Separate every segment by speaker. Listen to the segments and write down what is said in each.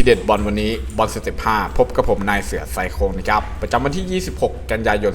Speaker 1: ที่เด็ดบอลวันนี้บอลสเต็ป5พบกับผมนายเสือไซโคงนะครับประจำวันที่ 26 กันยายน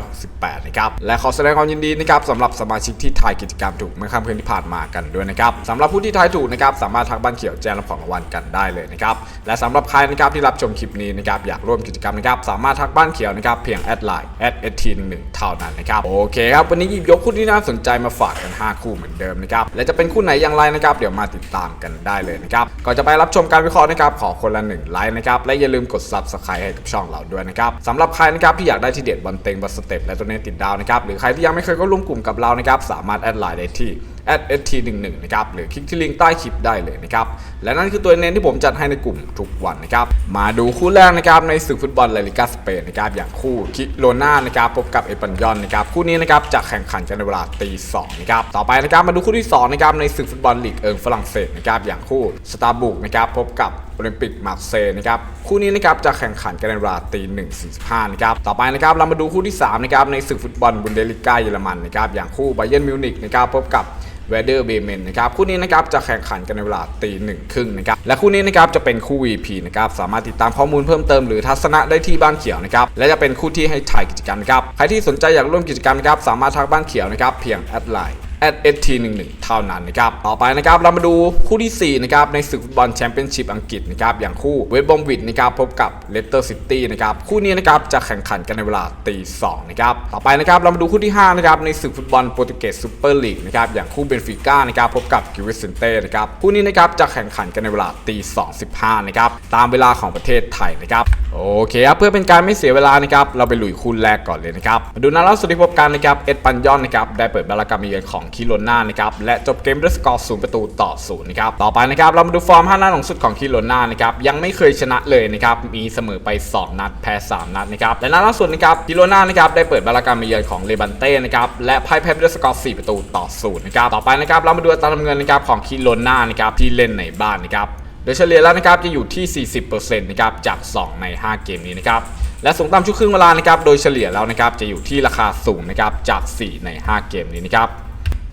Speaker 1: 2568 นะครับและขอแสดงความยินดีนะครับสำหรับสมาชิกที่ทายกิจกรรมถูกเมื่อค่ำคืนที่ผ่านมากันด้วยนะครับสำหรับผู้ที่ทายถูกนะครับสามารถทักบ้านเขียวแจ้งรับของรางวัลกันได้เลยนะครับและสำหรับใครนะครับที่รับชมคลิปนี้นะครับอยากร่วมกิจกรรมนะครับสามารถทักบ้านเขียวนะครับเพียงแอดไลน์แอด st11 เท่านั้นนะครับโอเคครับวันนี้หยิบยกคู่ที่น่าสนใจมาฝากกัน 5 คู่เหมือนเดิมนะครับและจะเป็นคู่ไหนอย่างไรนะครับเดี๋ยวมาติดตามกันได้เลยนะครับก่อนจะไปรับชมการวิเคราะห์นะครับขอคนละหนึ่งไลค์นะครับและอย่าลืมกด subscribe ให้กับช่องเราด้วยนะครับสำหรับใครนะครับที่อยากได้ที่เด็ดบอลเต็งบอลสเต็ปและตัวเลขติดดาวนะครับหรือใครที่ยังไม่เคยก็ร่วมกลุ่มกับเรานะครับสามารถแอดไลน์ได้ที่ @st11 นะครับหรือคลิกที่ลิงก์ใต้คลิปได้เลยนะครับและนั่นคือตัวเน้นที่ผมจัดให้ในกลุ่มทุกวันนะครับมาดูคู่แรกนะครับในศึกฟุตบอลลาลิกาสเปนนะครับอย่างคู่คิโรนานะครับพบกับเอปันยอนนะครับคู่นี้นะครับจะแข่งขันกันในเวลาตีสองนะครับต่อไปนะครับมาดูคู่ที่สองนะครับในศึกฟุตบอลลีกเอิงฝรั่งเศสนะครับอย่างคู่สตาร์บุกนะครับพบกับโอลิมปิกมาร์เซย์นะครับคู่นี้นะครับจะแข่งขันกันในเวลาตีหนึ่งสี่สิบห้านะครับต่อไปนะครับเรามาดูคู่ที่สามนะครับในศึกฟุตบอลบุนเดลิก้าเยอรมันนะครับอย่างคู่ไบเยนมิวนิกนะครับพบกับ เวเดอร์เบเมนนะครับคู่นี้นะครับจะแข่งขันกันในเวลาตีหนึ่งครึ่งนะครับและคู่นี้นะครับจะเป็นคู่ VP นะครับสามารถติดตามข้อมูลเพิ่มเติมหรือทัศนะได้ที่บ้านเขียวนะครับและจะเป็นคู่ที่ให้ถ่ายกิจกรรมครับใครที่สนใจอยากร่วมกิจกรรมครับสามารถทักบ้านเขียวนะครับเพียงแอดไลน์ @st11 เท่านั้นนะครับต่อไปนะครับเรามาดูคู่ที่ 4 นะครับ ในศึกฟุตบอลแชมเปี้ยนชิพอังกฤษนะครับอย่างคู่เวสต์บอมวิดนะครับพบกับเลสเตอร์ซิตี้นะครับคู่นี้นะครับจะแข่งขันกันในเวลาตีสองนะครับต่อไปนะครับเรามาดูคู่ที่5นะครับในศึกฟุตบอลโปรตุเกสซูเปอร์ลีกนะครับอย่างคู่เบนฟิก้านะครับพบกับกิวิสเซนเต้นะครับคู่นี้นะครับจะแข่งขันกันในเวลาตีสองสิบห้านะครับตามเวลาของประเทศไทยนะครับโอเคครับเพื่อเป็นการไม่เสียเวลานะครับเราไปลุยคู่แรกก่อนเลยนะครับมาดูนัดล่าสุดที่พบกันนะครับเอ็ดปันยอนนะครับได้เปิดบาลากามีเยือนของคิโรนานะครับและจบเกมด้วยสกอร์ศูนย์ประตูต่อศูนย์นะครับต่อไปนะครับเรามาดูฟอร์ม5นัดของสุดของคิโรนานะครับยังไม่เคยชนะเลยนะครับมีเสมอไป 2 นัดแพ้ 3 นัดนะครับและนัดล่าสุดนะครับคิโรนานะครับได้เปิดบาลากามีเยือนของเลบันเต้นะครับและพ่ายแพ้ด้วยสกอร์4ประตูต่อศูนย์นะครับต่อไปนะครับเรามาดูอัตราดำเงินนะครับของคิโรนานะครับที่เล่นในบ้านนะครับโดยเฉลี่ยแล้วนะครับจะอยู่ที่ 40%นะครับจาก 2 ใน 5 เกมนี้นะครับและสูงต่ำชุดครึ่งเวลานะครับโดยเฉลี่ยแล้วนะครับจะอยู่ที่ราคาสูงนะครับจาก 4 ใน 5 เกมนี้นะครับ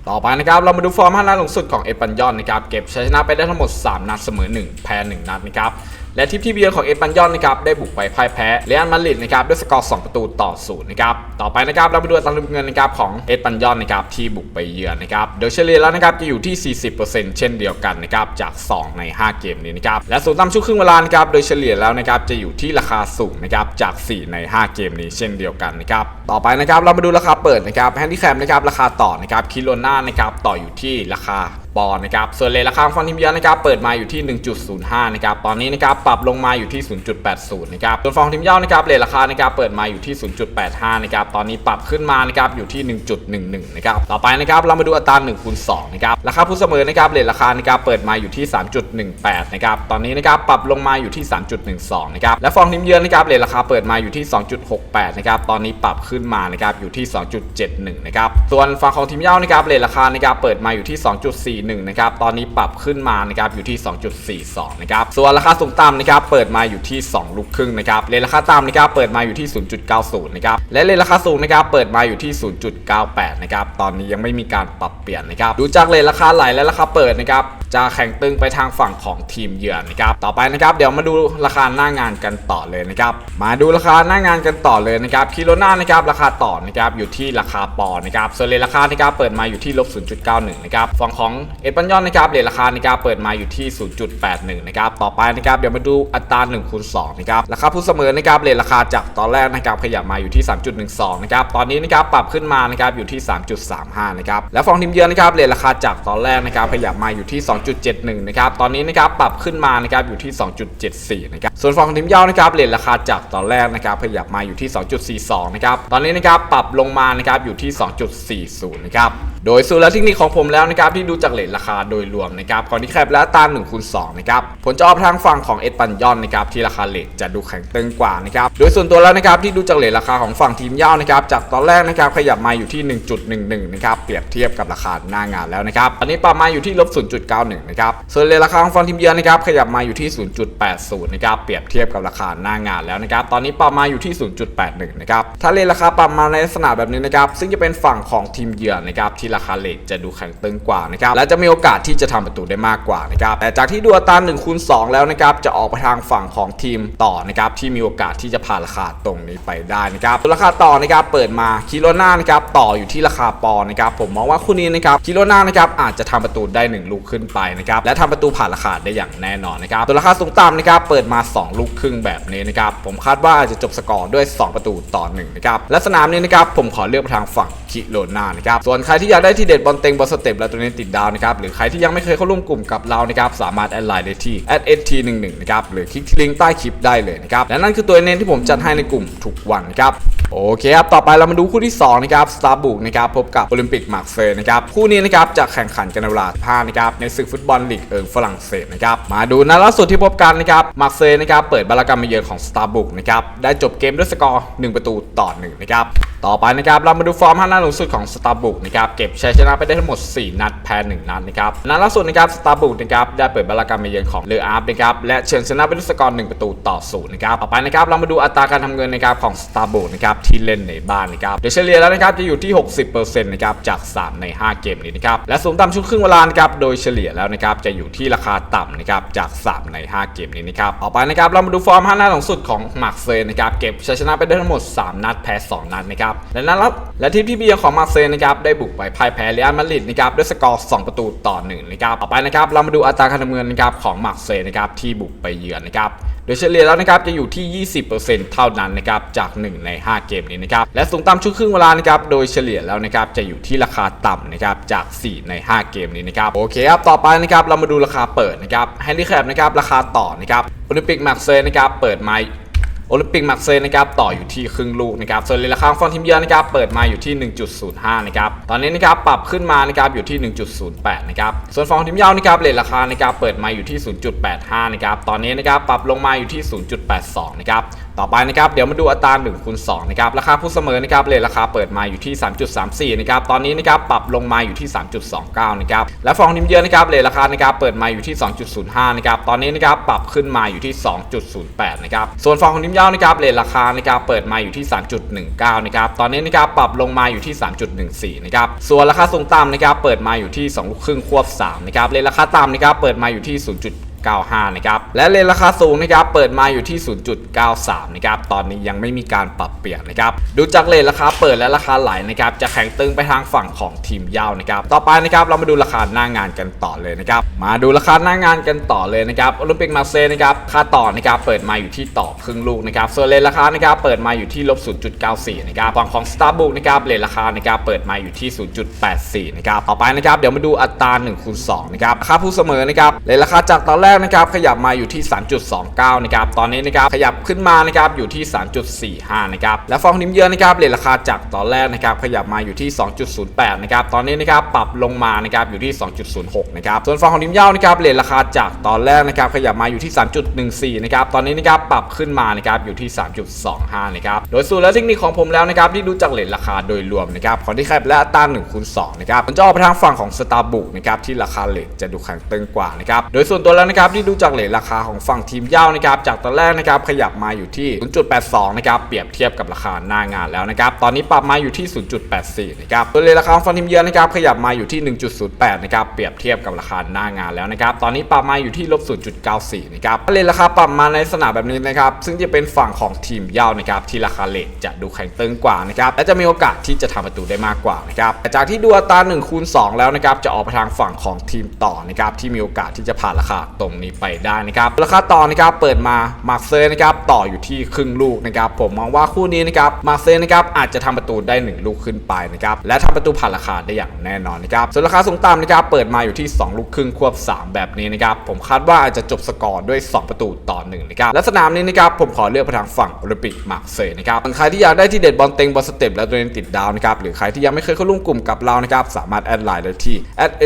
Speaker 1: ต่อไปนะครับเรามาดูฟอร์ม5นัดหลังสุดของเอปันยอนนะครับเก็บชัยชนะไปได้ทั้งหมด 3 นัดเสมอ 1 แพ้ 1 นัดนะครับ และทิปที่เบียร์ของเอปันยอนนะครับได้บุกไปพ่ายแพ้เรอัลมาดริดนะครับด้วยสกอร์2ประตูต่อศูนย์นะครับต่อไปนะครับเราไปดูอัตราเงินนะครับของเอปันยอนนะครับที่บุกไปเยือนนะครับโดยเฉลี่ยแล้วนะครับจะอยู่ที่ 40%เช่นเดียวกันนะครับจาก 2 ใน 5 เกมนี้นะครับและสูงต่ำช่วงครึ่งเวลานะครับโดยเฉลี่ยแล้วนะครับจะอยู่ที่ราคาสูงนะครับจาก 4 ใน 5 เกมนี้เช่นเดียวกันนะครับต่อไปนะครับเรามาดูราคาเปิดนะครับแฮนดี้แคมนะครับราคาต่อนะครับคิโลน่านะครับต่ออยู่ที่ราคา ปอนด์นะครับส่วนเลทราคาฟอนทีมเยือนนะครับเปิดมาอยู่ที่ 1.05 นะครับตอนนี้นะครับปรับลงมาอยู่ที่ 0.80 นะครับส่วนฟองทีมเย้านะครับเลทราคานะครับเปิดมาอยู่ที่ 0.85 นะครับตอนนี้ปรับขึ้นมานะครับอยู่ที่ 1.11 นะครับต่อไปนะครับเรามาดูอัตรา1คูณ2นะครับราคาผู้เสมอนะครับเลทราคานะครับเปิดมาอยู่ที่ 3.18 นะครับตอนนี้นะครับปรับลงมาอยู่ที่ 3.12 นะครับและฟองทีมเยือนนะครับเลทราคาเปิดมาอยู่ที่ 2.68 นะครับตอนนี้ปรับขึ้นมานะครับอยู่ที่ 2.71 นะครับส่วนฝั่งของทีมเย้านะครับเลทราคานะครับเปิดมาอยู่ที่ 2.41นะครับตอนนี้ปรับขึ้นมานะครับอยู่ที่ 2.42นะครับส่วนราคาสูงต่ำนะครับเปิดมาอยู่ที่ 2 ลูกครึ่งนะครับเลนราคาต่ำนะครับเปิดมาอยู่ที่ 0.90นะครับและเลนราคาสูงนะครับเปิดมาอยู่ที่ 0.98นะครับตอนนี้ยังไม่มีการปรับเปลี่ยนนะครับดูจากเลนราคาไหลและราคาเปิดนะครับ จะแข่งตึงไปทางฝั่งของทีมเยือนนะครับต่อไปนะครับเดี๋ยวมาดูราคาหน้างานกันต่อเลยนะครับมาดูราคาหน้างานกันต่อเลยนะครับคิโลนานะครับราคาต่อนะครับอยู่ที่ราคาปอนด์นะครับส่วนเลราคานะครับเปิดมาอยู่ที่ลบ0.91นะครับฝั่งของเอสปันยอนนะครับเลราคานะครับเปิดมาอยู่ที่ 0.81นะครับต่อไปนะครับเดี๋ยวมาดูอัตรา1คูณ2นะครับราคาผู้เสมอนะครับเลราคาจากตอนแรกนะครับขยับมาอยู่ที่ 3.12นะครับตอนนี้นะครับปรับขึ้นมานะครับอยู่ที่ 3.35นะครับและฟองทีมเยือนนะครับเลราคาจากตอนแรกนะครับขยับมาอยู่ที่2.71 นะครับ ตอนนี้นะครับปรับขึ้นมานะครับอยู่ที่ 2.74 นะครับ ส่วนฟองทีมเย้านะครับเลทราคาจากตอนแรกนะครับขยับมาอยู่ที่ 2.42 นะครับ ตอนนี้นะครับปรับลงมานะครับอยู่ที่ 2.40 นะครับโดยสูตรและเทคนิคของผมแล้วนะครับที่ดูจากเลทราคาโดยรวมนะครับก่อนที่แคปและตาม1คูณ2นะครับผลจะออกทางฝั่งของเอ็ดปันยอนนะครับที่ราคาเลทจะดูแข็งตึงกว่านะครับโดยส่วนตัวแล้วนะครับที่ดูจากเลทราคาของฝั่งทีมเย้านะครับจากตอนแรกนะครับขยับมาอยู่ที่ 1.11นะครับเปรียบเทียบกับราคาหน้างานแล้วนะครับตอนนี้ปรับมาอยู่ที่ลบ0.91นะครับส่วนเลทราคาของฝั่งทีมเยือนนะครับขยับมาอยู่ที่ 0.80นะครับเปรียบเทียบกับราคาหน้างานแล้วนะครับตอนนี้ปรับมาอยู่ที่ 0.81นะครับถ้าเลทราคาปรับมาในลักษณะแบบนี้นะครับซึ่งจะเป็นฝั่งของทีมเยือนนะครับทีราคาเลทจะดูแข็งตึงกว่านะครับและจะมีโอกาสที่จะทำประตูได้มากกว่านะครับแต่จากที่ดูอัตรา1คูณ2แล้วนะครับจะออกไปทางฝั่งของทีมต่อนะครับที่มีโอกาสที่จะผ่านราคาตรงนี้ไปได้นะครับส่วราคาต่อนะครับเปิดมาคิโลนานะครับต่ออยู่ที่ราคาปอนนะครับผมมองว่าคู่นี้นะครับคิโลนานะครับอาจจะทำประตูได้ 1 ลูกขึ้นไปนะครับและทำประตูผ่านราคาได้อย่างแน่นอนนะครับส่วราคาสูงต่ำนะครับเปิดมา 2 ลูกครึ่งแบบนี้นะครับผมคาดว่าจะจบสกอร์ด้วย 2 ประตูต่อ1นะครับและสนามนี้นะครับผมขอเลือกไปทางฝั่งคิโลนานะครับส่วนใครที่อยากได้ที่เด็ดบอลเต็งบอลสเต็ปและตัวนี้ติดดาวนะครับหรือใครที่ยังไม่เคยเข้าร่วมกลุ่มกับเรานะครับสามารถแอดไลน์ได้ที่ @st11 นะครับหรือคลิกที่ลิงก์ใต้คลิปได้เลยนะครับและนั่นคือตัวเน้นที่ผมจัดให้ในกลุ่มทุกวันครับ โอเคครับ ต่อไปเรามาดูคู่ที่ 2 นะครับสตาร์บุกนะครับ พบกับโอลิมปิกมาร์เซย์นะครับ คู่นี้นะครับ จะแข่งขันกันในเวลา5นะครับ ในศึกฟุตบอลลีกเอิงฝรั่งเศสนะครับ มาดูนัดล่าสุดที่พบกันนะครับ มาร์เซย์นะครับ เปิดบาลากรรมมาเยือนของสตาร์บุกนะครับ ได้จบเกมด้วยสกอร์ 1 ประตูต่อ 1 นะครับ ต่อไปนะครับ เรามาดูฟอร์ม5นัดหลังสุดของสตาร์บุกนะครับ เก็บชัยชนะไปได้ทั้งหมด 4 นัด แพ้ 1 นัดนะครับ นัดล่าสุดนะครับ สตาร์บุกนะครับ ได้เปิดบาลากรรมมาเยือนของเลออาร์ฟนะครับ และเฉือนชนะไปด้วยสกอร์ 1 ประตูต่อ0นะครับ ต่อไปนะครับ เรามาดูอัตราการทำเงินนะครับของสตาร์บุกนะครับที่เล่นในบ้านนะครับโดยเฉลี่ยแล้วนะครับจะอยู่ที่ 60%นะครับจาก 3 ใน 5 เกมนี้นะครับและสูงต่ำชุดครึ่งเวลานะครับโดยเฉลี่ยแล้วนะครับจะอยู่ที่ราคาต่ำนะครับจาก 3 ใน 5 เกมนี้นะครับต่อไปนะครับเรามาดูฟอร์ม5นัดหลังสุดของมาร์เซย์นะครับเก็บชัยชนะไปได้ทั้งหมด 3 นัดแพ้ 2 นัดนะครับและนัดละและทีมที่เบียร์ของมาร์เซย์นะครับได้บุกไปพ่ายแพ้เรอัลมาดริดนะครับด้วยสกอร์2ประตูต่อ1นะครับต่อไปนะครับเรามาดูอัตราการทำเงินนะครับของมาร์เซย์นะครับที่บุกไปเยือนนะครับ โดยเฉลี่ยแล้วนะครับจะอยู่ที่ 20%เท่านั้นนะครับจาก 1 ใน 5 เกมนี้นะครับและสูงต่ำช่วงครึ่งเวลานะครับโดยเฉลี่ยแล้วนะครับจะอยู่ที่ราคาต่ำนะครับจาก 4 ใน 5 เกมนี้นะครับโอเคครับต่อไปนะครับเรามาดูราคาเปิดนะครับให้รีแคปนะครับราคาต่อนะครับโอลิมปิกแม็กเซนะครับเปิดมา โอลิมปิกมาร์เซย์นะครับต่ออยู่ที่ครึ่งลูกนะครับส่วนเลราคาฟองทิมเยือนนะครับเปิดมาอยู่ที่ 1.05 นะครับตอนนี้นะครับปรับขึ้นมานะครับอยู่ที่ 1.08 นะครับส่วนฟองทิมเยาวนะครับเลทราคานะครับเปิดมาอยู่ที่ 0.85 นะครับตอนนี้นะครับปรับลงมาอยู่ที่ 0.82 นะครับ ต่อไปนะครับเดี๋ยวมาดูอัตรา1คูณ2นะครับราคาผู้เสมอนะครับเลทราคาเปิดมาอยู่ที่ 3.34นะครับตอนนี้นะครับปรับลงมาอยู่ที่ 3.29นะครับและฟองทีมเยือนนะครับเลทราคานะครับเปิดมาอยู่ที่ 2.05นะครับตอนนี้นะครับปรับขึ้นมาอยู่ที่ 2.08นะครับส่วนฟองของทีมยาวนะครับเลทราคานะครับเปิดมาอยู่ที่ 3.19นะครับตอนนี้นะครับปรับลงมาอยู่ที่ 3.14นะครับส่วนราคาสูงต่ำนะครับเปิดมาอยู่ที่ 2 ลูกครึ่งควบ3นะครับเลทราคาต่ำนะครับเปิดมาอยู่ที่ 0. 95 นะครับ และเลนราคาสูงนะครับ เปิดมาอยู่ที่ 0.93 นะครับ ตอนนี้ยังไม่มีการปรับเปลี่ยนนะครับ ดูจากเลนราคาเปิดและราคาไหลนะครับ จะแข็งตึงไปทางฝั่งของทีมเย่านะครับ ต่อไปนะครับ เรามาดูราคาหน้างานกันต่อเลยนะครับ มาดูราคาหน้างานกันต่อเลยนะครับ โอลิมปิกมาเซย์นะครับ ค่าต่อนะครับเปิดมาอยู่ที่ต่อครึ่งลูกนะครับ ส่วนเลนราคานะครับ เปิดมาอยู่ที่ลบ 0.94 นะครับ ฝั่งของ Starbucks นะครับ เลนราคานะครับเปิดมาอยู่ที่ 0.84 นะครับ ต่อไปนะครับ เดี๋ยวมาดูอัตรา1คูณ2นะครับ ค่าผู้เสมอนะครับเลนราคาจากตอนแรกนะครับขยับมาอยู่ที่ 3.29 นะครับ ตอนนี้นะครับขยับขึ้นมานะครับอยู่ที่ 3.45 นะครับ และฟองนิมเยือนนะครับเลทราคาจากตอนแรกนะครับขยับมาอยู่ที่ 2.08 นะครับ ตอนนี้นะครับปรับลงมานะครับอยู่ที่ 2.06 นะครับ ส่วนฟองของนิมเย้านะครับเลทราคาจากตอนแรกนะครับขยับมาอยู่ที่ 3.14 นะครับ ตอนนี้นะครับปรับขึ้นมานะครับอยู่ที่ 3.25 นะครับ โดยสูตรและเทคนิคของผมแล้วนะครับที่ดูจากเลทราคาโดยรวมนะครับของที่แคบและอัตรา1คูณ2นะครับมันจะออกไปทางฝั่งของสตาร์บุกนะครับที่ราคาเลทจะดูแข็งตึงกว่านะครับ โดยส่วนตัวแล้วนะครับที่ดูจากเลทราคาของฝั่งทีมเย่านะครับจากตอนแรกนะครับขยับมาอยู่ที่ 0.82 นะครับเปรียบเทียบกับราคาหน้างานแล้วนะครับตอนนี้ปรับมาอยู่ที่ 0.84 นะครับตัวเลทราคาของฝั่งทีมเยือนนะครับขยับมาอยู่ที่ 1.08 นะครับเปรียบเทียบกับราคาหน้างานแล้วนะครับตอนนี้ปรับมาอยู่ที่ลบ 0.94 นะครับเลทราคาปรับมาในลักษณะแบบนี้นะครับซึ่งจะเป็นฝั่งของทีมเย่านะครับที่ราคาเลทจะดูแข็งตึงกว่านะครับและจะมีโอกาสที่จะทำประตูได้มากกว่านะครับแต่จากที่ดูอัตรา1คูณ2แล้วนะครับจะออกไปทางฝั่งของทีมต่อนะครับที่มีโอกาสที่จะผ่านราคาตรงนี้ไปได้นะครับราคาต่อนะครับเปิดมามาร์เซย์นะครับต่ออยู่ที่ครึ่งลูกนะครับผมมองว่าคู่นี้นะครับมาร์เซย์นะครับอาจจะทำประตูได้ 1 ลูกขึ้นไปนะครับและทำประตูผ่านราคาได้อย่างแน่นอนนะครับส่วนราคาสูงต่ำนะครับเปิดมาอยู่ที่ 2 ลูกครึ่งควบ 3 แบบนี้นะครับผมคาดว่าอาจจะจบสกอร์ด้วย 2 ประตูต่อ1นะครับและสนามนี้นะครับผมขอเลือกไปทางฝั่งโอลิมปิกมาร์เซย์นะครับใครที่อยากได้ที่เด็ดบอลเต็งบอลสเต็ปและตัวเองติดดาวนะครับหรือใครที่ยังไม่เคยเข้าร่วมกลุ่มกับเรานะครับสามารถแอดไลน์ได้ที่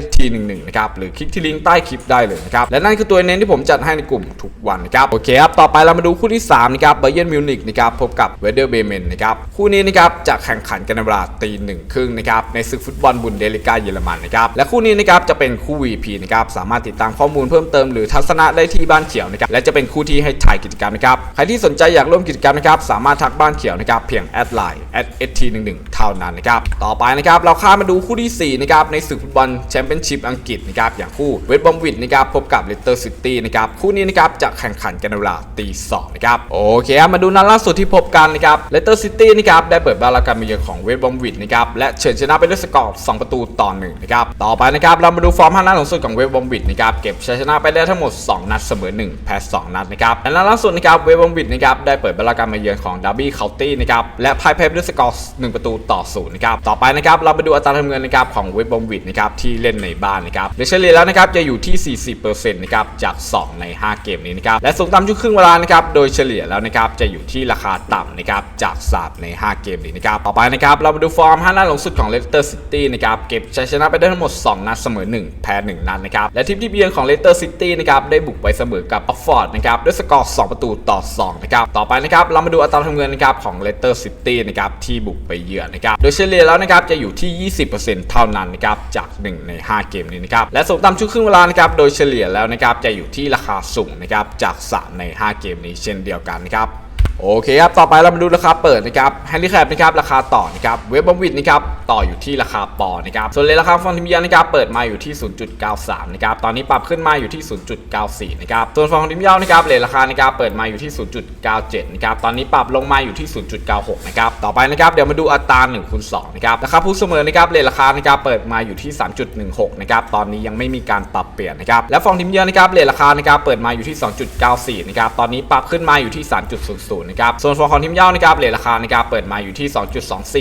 Speaker 1: @st11 นะครับหรือคลิกที่ลิงก์ใต้คลิปได้เลยนะครับและนั่นคือตัวเน้นที่ผมจัดให้ในกลุ่มทุกวันนะครับโอเคครับต่อไปเรามาดูคู่ที่3นะครับไบเยนมิวนิกนะครับพบกับเวเดอร์เบเมนนะครับคู่นี้นะครับจะแข่งขันกันในเวลาตีหนึ่งครึ่งนะครับในศึกฟุตบอลบุนเดลิกาเยอรมันนะครับและคู่นี้นะครับจะเป็นคู่ VP นะครับสามารถติดตามข้อมูลเพิ่มเติมหรือทัศนะได้ที่บ้านเขียวนะครับและจะเป็นคู่ที่ให้ถ่ายกิจกรรมนะครับใครที่สนใจอยากร่วมกิจกรรมนะครับสามารถทักบ้านเขียวนะครับเพียงแอดไลน์ @st11 เท่านั้นนะครับต่อไปนะครับเราข้ามมาดูคู่ที่สี่นะครับในศึกฟุตบอลแชมเปี้ยนชิพอังกฤษนะครับอย่างคู่เวสต์บอมวิดนะครับพบกับเลสเตอร์ซิตี้นะครับคู่นี้นะครับจะแข่งขันกันในเวลาตีสองนะครับโอเคมาดูนัดล่าสุดที่พบกันนะครับเลสเตอร์ซิตี้นะครับได้เปิดบ้านรับการมาเยือนของเวสต์บอมวิดนะครับและเฉือนชนะไปด้วยสกอร์2ประตูต่อหนึ่งนะครับต่อไปนะครับเรามาดูฟอร์ม5นัดของสุดของเวสต์บอมวิดนะครับเก็บชัยชนะไปได้ทั้งหมด 2 นัดเสมอ 1 แพ้2นัดนะครับและนัดล่าสุดนะครับเวสต์บอมวิดนะครับได้เปิดบ้านรับการมาเยือนของดาร์บี้เคาน์ตี้นะครับและพ่ายแพ้ด้วยสกอร์1ประตูต่อศูนย์นะครับต่อไปนะครับเรามาดูอัตราทำเงินนะครับของเวสต์บอมวิดนะครับที่เล่นในบ้านนะครับโดยเฉลี่ยแล้วนะครับจะอยู่ที่ 40%นะครับจาก 2 ใน 5 เกมนี้นะครับและสูงต่ำช่วงครึ่งเวลานะครับโดยเฉลี่ยแล้วนะครับจะอยู่ที่ราคาต่ำนะครับจาก 3 ใน 5 เกมนี้นะครับต่อไปนะครับเรามาดูฟอร์ม 5 นัดหลังสุดของเลสเตอร์ซิตี้นะครับเก็บชัยชนะไปได้ทั้งหมด 2 นัดเสมอ 1 แพ้ 1 นัดนะครับและทีมที่เบียงของเลสเตอร์ซิตี้นะครับได้บุกไปเสมอกับออฟฟอร์ดนะครับด้วยสกอร์ 2 ประตูต่อ2นะครับต่อไปนะครับเรามาดูอัตราทำเงินนะครับของเลสเตอร์ซิตี้นะครับที่บุกไปเยือนนะครับโดยเฉลี่ยแล้วนะครับจะอยู่ที่ 20%เท่านั้นนะครับจาก 1 ใน 5 เกมนี้นะครับและสูงต่ำช่วงครึ่งเวลานะครับโดยเฉลี่ยแล้วนะครับจะอยู่ที่ราคาสูงนะครับจาก 3 ใน 5 เกมนี้เช่นเดียวกันนะครับโอเคครับ ต่อไปเรามาดูราคาเปิดนะครับแฮนดิแคปนะครับราคาต่อนะครับเวบบอมวิดนะครับ ต่ออยู่ที่ราคาปอนะครับส่วนเลยราคาฟองทิมยานะครับเปิดมาอยู่ที่ 0.93นะครับตอนนี้ปรับขึ้นมาอยู่ที่ 0.94นะครับส่วนฟองทิมยานะครับเลทราคานะครับเปิดมาอยู่ที่ 0.97นะครับตอนนี้ปรับลงมาอยู่ที่ 0.96นะครับต่อไปนะครับเดี๋ยวมาดูอัตรา1คูณ2นะครับราคาผู้เสมอนะครับเลทราคานะครับเปิดมาอยู่ที่ 3.16นะครับตอนนี้ยังไม่มีการปรับเปลี่ยนนะครับและฟองทิมเยานะครับเลทราคานะครับเปิดมาอยู่ที่ 2.94นะครับตอนนี้ปรับขึ้นมาอยู่ที่ 3.00นะครับส่วนฟองของทิมยานะครับเลทราคานะครับเปิดมาอยู่ที่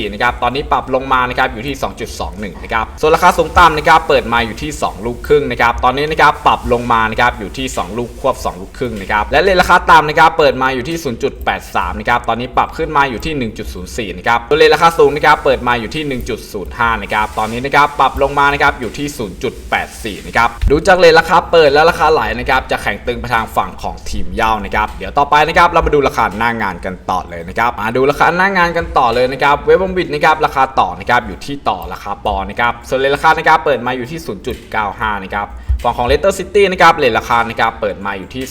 Speaker 1: 2.24นะครับตอนนี้ปรับลงมานะครับอยู่ที่ 2.21 นะครับ ส่วนราคาสูงต่ำนะครับเปิดมาอยู่ที่ 2 ลูกครึ่งนะครับ ตอนนี้นะครับปรับลงมานะครับอยู่ที่ 2 ลูกควบ 2 ลูกครึ่งนะครับ และเลทราคาต่ำนะครับเปิดมาอยู่ที่ 0.83 นะครับ ตอนนี้ปรับขึ้นมาอยู่ที่ 1.04 นะครับส่วเลทราคาสูงนะครับเปิดมาอยู่ที่ 1.05 นะครับ ตอนนี้นะครับปรับลงมานะครับอยู่ที่ 0.84 นะครับ ดูจากเลทราคาเปิดและราคาไหลนะครับจะแข่งตึงไปทางฝั่งของทีมเย่านะครับ เดี๋ยวต่อไปนะครับเรามาดูราคาหน้างานกันต่อเลยนะครับ มาดูราคาหน้างานกันต่อเลยนะครับ เว็บบอมบิดนะครับราคาต่อนะครับอยู่ที่ต่อราคาปอนนะครับส่วนเลทราคานะครับเปิดมาอยู่ที่ 0.95 นะครับฝั่งของเลสเตอร์ซิตี้นะครับเลทราคานะครับเปิดมาอยู่ที่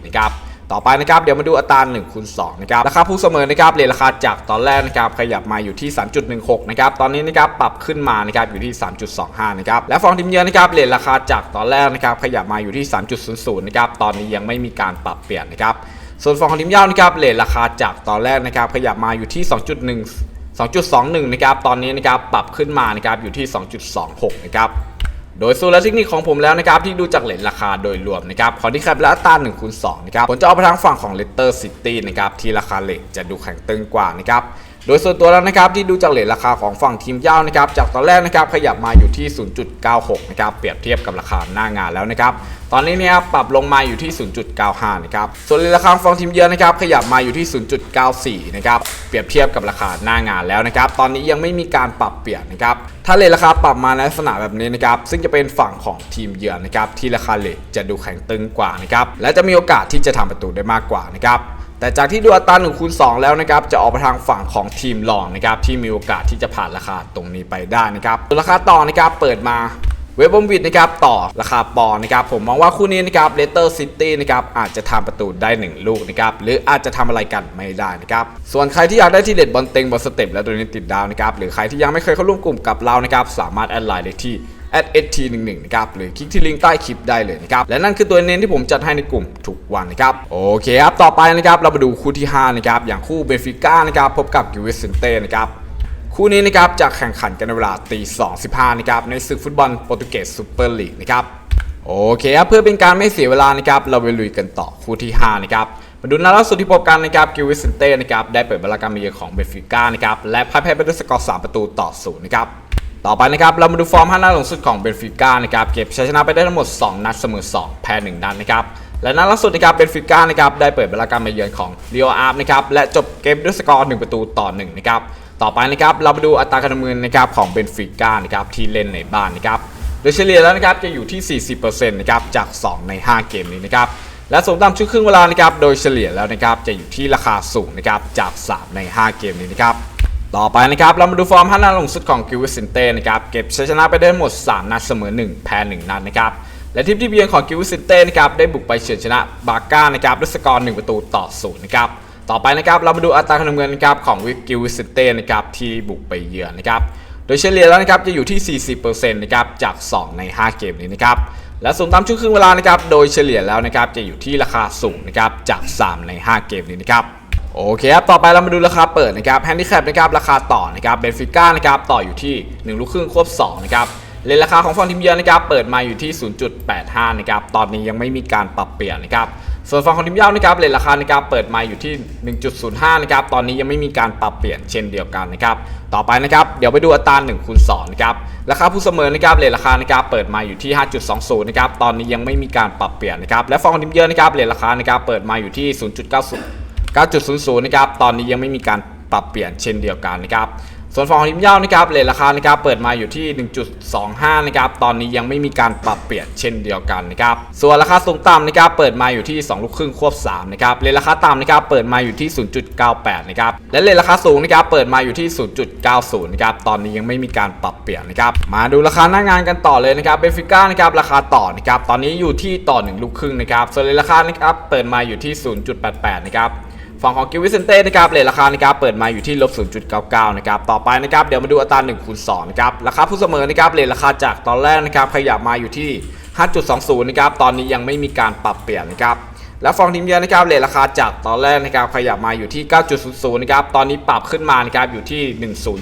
Speaker 1: 0.94 นะครับต่อไปนะครับเดี๋ยวมาดูอัตรา1คูณ2นะครับราคาผู้เสมอนะครับเลทราคาจากตอนแรกนะครับขยับมาอยู่ที่ 3.16 นะครับตอนนี้นะครับปรับขึ้นมานะครับอยู่ที่ 3.25 นะครับและฟองทิมเยือนนะครับเลทราคาจากตอนแรกนะครับขยับมาอยู่ที่ 3.00 นะครับตอนนี้ยังไม่มีการปรับเปลี่ยนนะครับส่วนฟองของทีมเยานะครับเลทราคาจากตอนแรกนะครับขยับมาอยู่ที่ 2.1 2.21 นะครับ ตอนนี้นะครับปรับขึ้นมานะครับอยู่ที่ 2.26 นะครับ โดยสูตรและเทคนิคของผมแล้วนะครับที่ดูจากเลทราคาโดยรวมนะครับขอที่แคปและอัตรา1คูณ2นะครับผมจะเอาไปทางฝั่งของเลสเตอร์ซิตี้นะครับที่ราคาเหลทจะดูแข็งตึงกว่านะครับ โดยส่วนตัวแล้วนะครับที่ดูจากเลทราคาของฝั่งทีมเยาวนะครับจากตอนแรกนะครับขยับมาอยู่ที่ 0.96 นะครับเปรียบเทียบกับราคาหน้างานแล้วนะครับตอนนี้เนี่ยปรับลงมาอยู่ที่ 0.95 นะครับ ส่วนเลทราคาของฝั่งทีมเยือนนะครับขยับมาอยู่ที่ 0.94 นะครับ เปรียบเทียบกับราคาหน้างานแล้วนะครับ ตอนนี้ยังไม่มีการปรับเปลี่ยนนะครับ ถ้าเลทราคาปรับมาในลักษณะแบบนี้นะครับ ซึ่งจะเป็นฝั่งของทีมเยือนนะครับที่ราคาเลทจะดูแข็งตึงกว่านะครับ และจะมีโอกาสที่จะทำประตูได้มากกว่านะครับ แต่จากที่ดูอัตรา1คูณ2แล้วนะครับจะออกไปทางฝั่งของทีมรองนะครับที่มีโอกาสที่จะผ่านราคาตรงนี้ไปได้นะครับส่วนราคาต่อนะครับเปิดมาเว็บบอมวิดนะครับต่อราคาปอนนะครับผมมองว่าคู่นี้นะครับเลสเตอร์ซิตี้นะครับอาจจะทำประตูได้ 1 ลูกนะครับหรืออาจจะทำอะไรกันไม่ได้นะครับส่วนใครที่อยากได้ที่เด็ดบอลเต็งบอลสเต็ปและตัวนี้ติดดาวนะครับหรือใครที่ยังไม่เคยเข้าร่วมกลุ่มกับเรานะครับสามารถแอดไลน์ได้ที่ @st11 นะครับหรือคลิกที่ลิงก์ใต้คลิปได้เลยนะครับและนั่นคือตัวเน้นที่ผมจัดให้ในกลุ่มทุกวันนะครับโอเคครับต่อไปนะครับเรามาดูคู่ที่ห้านะครับอย่างคู่เบฟิก้านะครับพบกับกิวิสเซนเต้นะครับคู่นี้นะครับจะแข่งขันกันในเวลาตี2 15นะครับในศึกฟุตบอลโปรตุเกสซูเปอร์ลีกนะครับโอเคครับเพื่อเป็นการไม่เสียเวลานะครับเราไปลุยกันต่อคู่ที่5นะครับมาดูนัดล่าสุดที่พบกันนะครับกิวิสเซนเต้นะครับได้เปิดบรรการมาเยือนของเบฟิก้านะครับและพ่ายแพ้ไปด้วยสกอร์3ประตูต่อศูนย์นะครับ ต่อไปนะครับเรามาดูฟอร์ม5นัดหลังสุดของเบนฟิก้านะครับเก็บชัยชนะไปได้ทั้งหมด 2 นัดเสมอ 2 แพ้1นัดนะครับและนัดล่าสุดนะครับเบนฟิก้านะครับได้เปิดบรรการมาเยือนของเรียวอาร์ฟนะครับและจบเกมด้วยสกอร์1ประตูต่อ1นะครับต่อไปนะครับเรามาดูอัตราการดำเนินนะครับของเบนฟิก้านะครับที่เล่นในบ้านนะครับโดยเฉลี่ยแล้วนะครับจะอยู่ที่ 40%นะครับจาก 2 ใน 5 เกมนี้นะครับและสูงต่ำชุดครึ่งเวลานะครับโดยเฉลี่ยแล้วนะครับจะอยู่ที่ราคาสูงนะครับจาก 3 ใน 5 เกมนี้นะครับ ต่อไปนะครับ เรามาดูฟอร์ม5นัดลงสุดของกิวซินเต้นะครับเก็บชัยชนะไปได้หมด 3 นัดเสมอ 1 แพ้ 1 นัดนะครับและทีมที่เบียงของกิวซินเต้นะครับได้บุกไปเฉือนชนะบาก้านะครับด้วยสกอร์1ประตูต่อศูนย์นะครับต่อไปนะครับเรามาดูอัตราคะแนนเงินนะครับของวิกกิวซินเต้นะครับที่บุกไปเยือนนะครับโดยเฉลี่ยแล้วนะครับจะอยู่ที่ 40%นะครับจาก 2 ใน 5 เกมนี้นะครับและสูงตามช่วงครึ่งเวลานะครับโดยเฉลี่ยแล้วนะครับจะอยู่ที่ราคาสูงนะครับจาก 3 ใน 5 เกมนี้นะครับ โอเคครับ ต่อไปเรามาดูราคาเปิดนะครับแฮนดิแคปนะครับ ราคาต่อนะครับเบนฟิก้านะครับ ต่ออยู่ที่ 1 ลูกครึ่งควบ 2 นะครับเลนราคาของฝั่งทีมเยือนนะครับ เปิดมาอยู่ที่ 0.85 นะครับ ตอนนี้ยังไม่มีการปรับเปลี่ยนนะครับ ส่วนฝั่งของทีมเย้านะครับ เลนราคานะครับเปิดมาอยู่ที่ 1.05 นะครับ ตอนนี้ยังไม่มีการปรับเปลี่ยนเช่นเดียวกันนะครับ ต่อไปนะครับ เดี๋ยวไปดูอัตรา1คูณ2นะครับ ราคาผู้เสมอนะครับ เลนราคานะครับเปิดมาอยู่ที่ 5.20 นะครับ ตอนนี้ยังไม่มีการปรับเปลี่ยนนะครับ และฝั่งของทีมเยือนนะครับ เลนราคานะครับเปิดมาอยู่ที่ 0.90 9.00 นะครับ ตอนนี้ยังไม่มีการปรับเปลี่ยนเช่นเดียวกันนะครับ ส่วนฝั่งของทีมเย้านะครับเลทราคานะครับเปิดมาอยู่ที่ 1.25 นะครับ ตอนนี้ยังไม่มีการปรับเปลี่ยนเช่นเดียวกันนะครับ ส่วนราคาสูงต่ำนะครับเปิดมาอยู่ที่ 2 ลูกครึ่งควบ 3 นะครับเลทราคาต่ำนะครับเปิดมาอยู่ที่ 0.98 นะครับ และเลทราคาสูงนะครับเปิดมาอยู่ที่ 0.90 นะครับ ตอนนี้ยังไม่มีการปรับเปลี่ยนนะครับ มาดูราคาหน้างานกันต่อเลยนะครับเบฟิก้านะครับราคาต่อนะครับ ตอนนี้อยู่ที่ต่อ 1 ลูกครึ่งนะครับ ส่วนเลทราคานะครับเปิดมาอยู่ที่ 0.88 นะครับ ฝั่งของกิวิเซนเต้นะครับเลทราคานะครับเปิดมาอยู่ที่ลบ 0.99 นะครับต่อไปนะครับเดี๋ยวมาดูอัตรา1คูณ2นะครับราคาผู้เสมอนะครับเลทราคาจากตอนแรกนะครับขยับมาอยู่ที่ 5.20 นะครับตอนนี้ยังไม่มีการปรับเปลี่ยนนะครับ และฟองทีมเยือนนะครับเลทราคาจากตอนแรกนะครับขยับมาอยู่ที่ 9.00นะครับตอนนี้ปรับขึ้นมานะครับอยู่ที่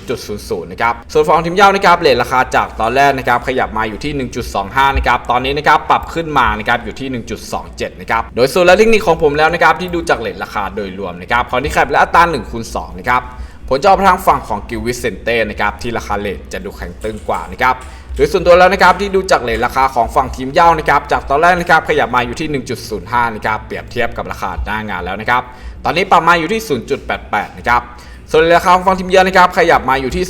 Speaker 1: 10.00นะครับส่วนฟองทีมเย้านะครับเลทราคาจากตอนแรกนะครับขยับมาอยู่ที่ 1.25นะครับตอนนี้นะครับปรับขึ้นมานะครับอยู่ที่ 1.27นะครับโดยส่วนและเทคนิคของผมแล้วนะครับที่ดูจากเลทราคาโดยรวมนะครับขอที่แคบและอัตรา1คูณ2นะครับผลจะออกทางฝั่งของกิววิเซนเต้นะครับที่ราคาเลทจะดูแข็งตึงกว่านะครับ โดยส่วนตัวแล้วนะครับที่ดูจากเลทราคาของฝั่งทีมเย้านะครับจากตอนแรกนะครับขยับมาอยู่ที่ 1.05นะครับเปรียบเทียบกับราคาหน้างานแล้วนะครับตอนนี้ปรับมาอยู่ที่ 0.88นะครับส่วนราคาของฝั่งทีมเยือนนะครับขยับมาอยู่ที่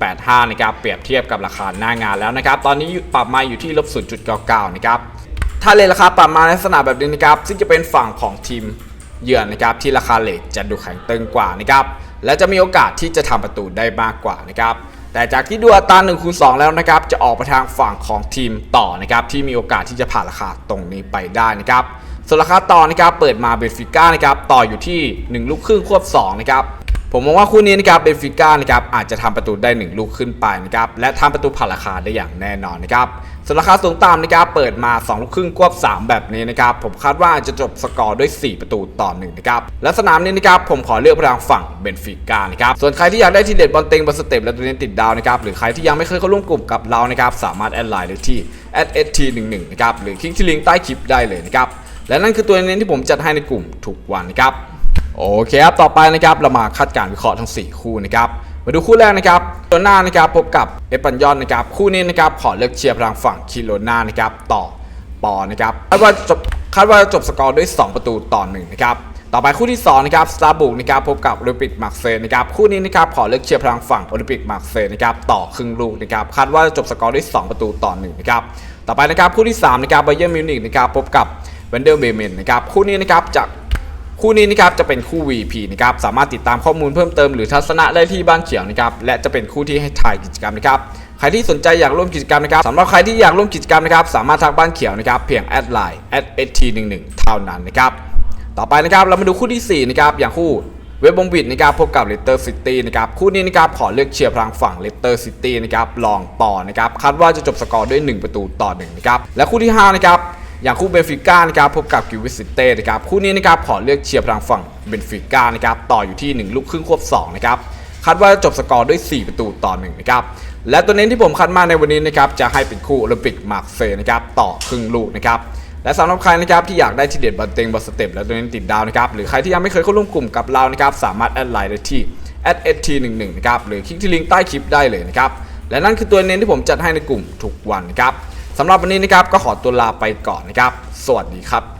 Speaker 1: 0.85นะครับเปรียบเทียบกับราคาหน้างานแล้วนะครับตอนนี้ปรับมาอยู่ที่ลบ0.99นะครับถ้าเลทราคาปรับมาในลักษณะแบบนี้นะครับซึ่งจะเป็นฝั่งของทีมเยือนนะครับที่ราคาเลทจะดูแข็งตึงกว่านะครับและจะมีโอกาสที่จะทำประตูได้มากกว่านะครับ แต่จากที่ดูอัตรา1คูณ2แล้วนะครับจะออกไปทางฝั่งของทีมต่อนะครับที่มีโอกาสที่จะผ่านราคาตรงนี้ไปได้นะครับส่วนราคาต่อนะครับเปิดมาเบนฟิก้านะครับต่ออยู่ที่ 1 ลูกครึ่งควบ2นะครับผมมองว่าคู่นี้นะครับเบนฟิก้านะครับอาจจะทำประตูได้ 1 ลูกขึ้นไปนะครับและทำประตูผ่านราคาได้อย่างแน่นอนนะครับ ส่วนราคาสูงต่ำนะครับเปิดมา2ลูกครึ่งควบ 3 แบบนี้นะครับผมคาดว่าจะจบสกอร์ด้วย 4 ประตูต่อ1นะครับและสนามนี้นะครับผมขอเลือกทางฝั่งเบนฟิก้านะครับส่วนใครที่อยากได้ทีเด็ดบอลเต็งบอลสเต็ปและตัวเนี้ติดดาวนะครับหรือใครที่ยังไม่เคยเข้าร่วมกลุ่มกับเรานะครับสามารถแอดไลน์ได้ที่ @st11 นะครับหรือคลิกที่ลิงก์ใต้คลิปได้เลยนะครับและนั่นคือตัวเน้นที่ผมจัดให้ในกลุ่มทุกวันนะครับโอเคครับต่อไปนะครับเรามาคาดการณ์วิเคราะห์ทั้ง 4 คู่นะครับ มาดูคู่แรกนะครับโรน่านะครับพบกับเอปันยอนนะครับคู่นี้นะครับขอเลือกเชียร์พลังฝั่งคิโรนานะครับต่อปอนะครับคาดว่าจบคาดว่าจะจบสกอร์ด้วย 2 ประตูต่อ1นะครับต่อไปคู่ที่2นะครับสตาบุกนะครับพบกับโอลิมปิกมาร์เซย์นะครับคู่นี้นะครับขอเลือกเชียร์พลังฝั่งโอลิมปิกมาร์เซย์นะครับต่อครึ่งลูกนะครับคาดว่าจะจบสกอร์ด้วย 2 ประตูต่อ1นะครับต่อไปนะครับคู่ที่3นะครับไบเยอร์มิวนิกนะครับพบกับเวนเดอร์เบเมนนะครับคู่นี้นะครับจะ คู่นี้นะครับจะเป็นคู่ VP นะครับสามารถติดตามข้อมูลเพิ่มเติมหรือทัศนะได้ที่บ้านเขียวนะครับและจะเป็นคู่ที่ให้ถ่ายกิจกรรมนะครับใครที่สนใจอยากร่วมกิจกรรมนะครับสำหรับใครที่อยากร่วมกิจกรรมนะครับสามารถทักบ้านเขียวนะครับเพียงแอดไลน์ @st11 เท่านั้นนะครับต่อไปนะครับเรามาดูคู่ที่สี่นะครับอย่างคู่เว็บบงบิดนะครับพบกับเลสเตอร์ซิตี้นะครับคู่นี้นะครับขอเลือกเชียร์พลังฝั่งเลสเตอร์ซิตี้นะครับลองปอนะครับคาดว่าจะจบสกอร์ด้วย 1 ประตูต่อ1นะครับและคู่ที่ห้านะครับ อย่างคู่เบนฟิก้านะครับพบกับกิวิสเต้นะครับคู่นี้นะครับขอเลือกเชียร์พลังฝั่งเบนฟิก้านะครับต่ออยู่ที่ 1 ลูกครึ่งควบ2นะครับคาดว่าจะจบสกอร์ด้วย 4 ประตูต่อ1นะครับและตัวเน้นที่ผมคัดมาในวันนี้นะครับจะให้เป็นคู่โอลิมปิกมาร์เซย์นะครับต่อครึ่งลูกนะครับและสำหรับใครนะครับที่อยากได้ทีเด็ดบอลเต็งบอลสเต็ปและตัวเน้นติดดาวนะครับหรือใครที่ยังไม่เคยเข้าร่วมกลุ่มกับเรานะครับสามารถแอดไลน์ได้ที่ @st11 นะครับหรือคลิกที่ลิงก์ใต้คลิปได้เลยนะครับและนั่นคือตัวเน้นที่ผมจัดให้ในกลุ่มทุกวันนะครับ สำหรับวันนี้นะครับก็ขอตัวลาไปก่อนนะครับ สวัสดีครับ